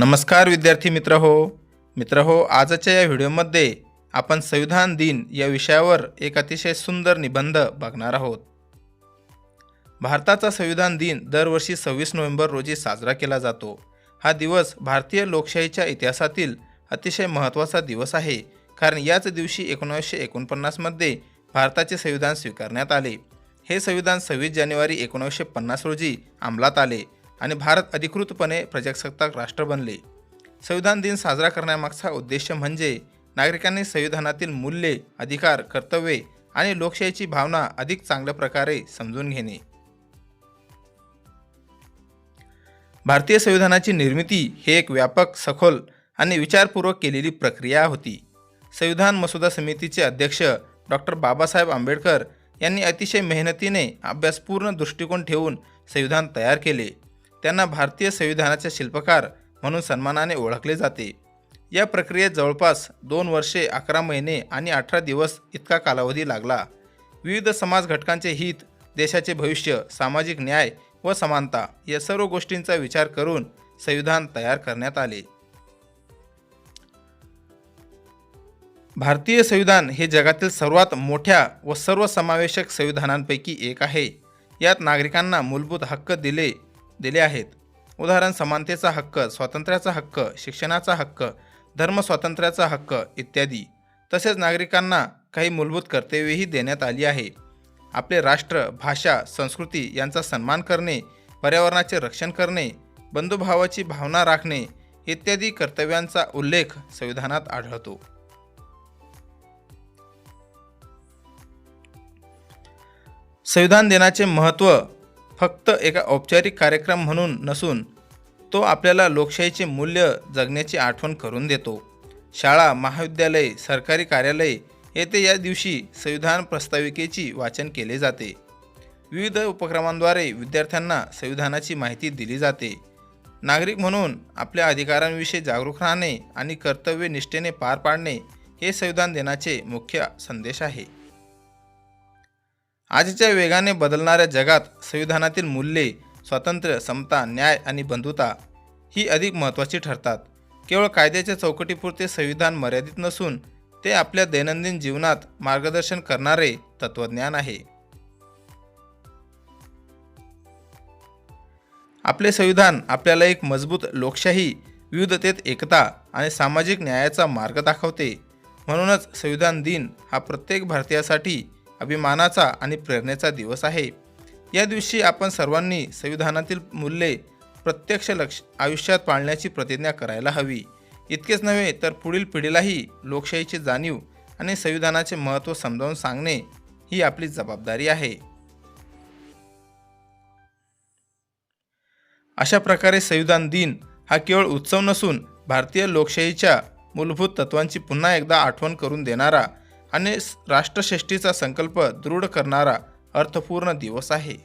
नमस्कार विद्यार्थी मित्र हो. मित्र हो आजच्या या व्हिडिओमध्ये आपण संविधान दिन या विषयावर एक अतिशय सुंदर निबंध बघणार आहोत. भारताचा संविधान दिन दरवर्षी सव्वीस नोव्हेंबर रोजी साजरा केला जातो. हा दिवस भारतीय लोकशाहीच्या इतिहासातील अतिशय महत्त्वाचा दिवस आहे कारण याच दिवशी एकोणीसशे एकोणपन्नासमध्ये भारताचे संविधान स्वीकारण्यात आले. हे संविधान सव्वीस जानेवारी एकोणीसशे पन्नास रोजी अंमलात आले. आणि भारत अधिकृतपणे प्रजासत्ताक राष्ट्र बनले. संविधान दिन साजरा करण्यामागचा उद्देश म्हणजे नागरिकांनी संविधानातील मूल्ये अधिकार कर्तव्ये आणि लोकशाहीची भावना अधिक चांगल्या प्रकारे समजून घेणे. भारतीय संविधानाची निर्मिती ही एक व्यापक सखोल आणि विचारपूर्वक केलेली प्रक्रिया होती. संविधान मसुदा समितीचे अध्यक्ष डॉक्टर बाबासाहेब आंबेडकर यांनी अतिशय मेहनतीने अभ्यासपूर्ण दृष्टिकोन ठेवून संविधान तयार केले. त्यांना भारतीय संविधानाचे शिल्पकार म्हणून सन्मानाने ओळखले जाते. या प्रक्रियेत जवळपास दोन वर्षे अकरा महिने आणि अठरा दिवस इतका कालावधी लागला. विविध समाज घटकांचे हित देशाचे भविष्य सामाजिक न्याय व समानता या सर्व गोष्टींचा विचार करून संविधान तयार करण्यात आले. भारतीय संविधान हे जगातील सर्वात मोठ्या व सर्वसमावेशक संविधानांपैकी एक आहे. यात नागरिकांना मूलभूत हक्क दिले दिले आहेत. उदाहरण समानतेचा हक्क स्वातंत्र्याचा हक्क शिक्षणाचा हक्क धर्मस्वातंत्र्याचा हक्क इत्यादी. तसेच नागरिकांना काही मूलभूत कर्तव्येही देण्यात आली आहे. आपले राष्ट्र भाषा संस्कृती यांचा सन्मान करणे पर्यावरणाचे रक्षण करणे बंधुभावाची भावना राखणे इत्यादी कर्तव्यांचा उल्लेख संविधानात आढळतो. संविधान दिनाचे महत्त्व फक्त एका औपचारिक कार्यक्रम म्हणून नसून तो आपल्याला लोकशाहीचे मूल्य जगण्याची आठवण करून देतो. शाळा महाविद्यालय सरकारी कार्यालय येथे या दिवशी संविधान प्रस्ताविकेची वाचन केले जाते. विविध उपक्रमांद्वारे विद्यार्थ्यांना संविधानाची माहिती दिली जाते. नागरिक म्हणून आपल्या अधिकारांविषयी जागरूक राहणे आणि कर्तव्य निष्ठेने पार पाडणे हे संविधान दिनाचे मुख्य संदेश आहे. आजच्या वेगाने बदलणाऱ्या जगात संविधानातील मूल्ये स्वातंत्र्य समता न्याय आणि बंधुता ही अधिक महत्त्वाची ठरतात. केवळ कायद्याच्या चौकटीपुरते संविधान मर्यादित नसून ते आपल्या दैनंदिन जीवनात मार्गदर्शन करणारे तत्त्वज्ञान आहे. आपले संविधान आपल्याला एक मजबूत लोकशाही विविधतेत एकता आणि सामाजिक न्यायाचा मार्ग दाखवते. म्हणूनच संविधान दिन हा प्रत्येक भारतीयासाठी अभिमानाचा आणि प्रेरणेचा दिवस आहे. या दिवशी आपण सर्वांनी संविधानातील मूल्ये प्रत्यक्ष लक्ष आयुष्यात पाळण्याची प्रतिज्ञा करायला हवी. इतकेच नव्हे तर पुढील पिढीलाही लोकशाहीची जाणीव आणि संविधानाचे महत्त्व समजावून सांगणे ही आपली जबाबदारी आहे. अशा प्रकारे संविधान दिन हा केवळ उत्सव नसून भारतीय लोकशाहीच्या मूलभूत तत्वांची पुन्हा एकदा आठवण करून देणारा आणि राष्ट्रश्रेष्ठीचा संकल्प दृढ करणारा अर्थपूर्ण दिवस आहे.